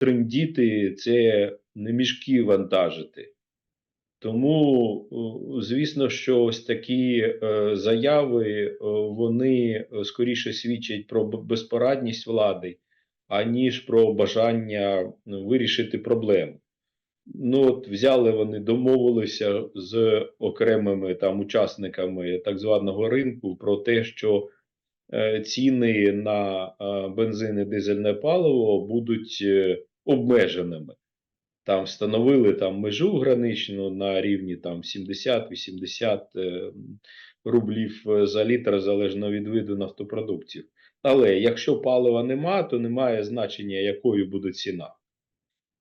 трендіти це не мішки вантажити. Тому, звісно, що ось такі е, заяви вони е, скоріше свідчать про безпорадність влади, аніж про бажання ну, вирішити проблему. Ну, от взяли вони, домовилися з окремими там учасниками так званого ринку про те, що е, ціни на е, бензин і дизельне паливо будуть е, обмеженими. Там встановили там межу граничну на рівні там 70-80 е, рублів е, за літр залежно від виду нафтопродуктів. Але якщо палива нема, то немає значення, якою буде ціна.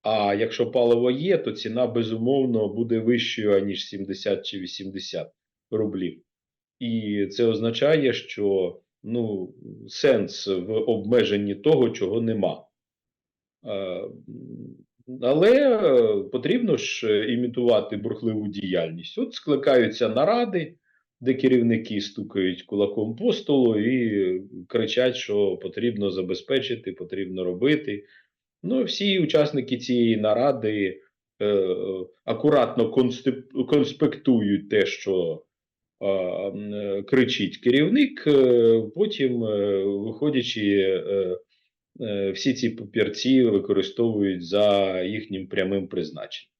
А якщо паливо є, то ціна безумовно буде вищою, аніж 70 чи 80 рублів. І це означає, що ну, сенс в обмеженні того, чого нема. Е, Але е, потрібно ж е, імітувати бурхливу діяльність. От скликаються наради, де керівники стукають кулаком по столу і кричать, що потрібно забезпечити, потрібно робити. Ну, всі учасники цієї наради е, акуратно конспектують те, що е, кричить керівник, потім, виходячи, е, всі ці папірці використовують за їхнім прямим призначенням.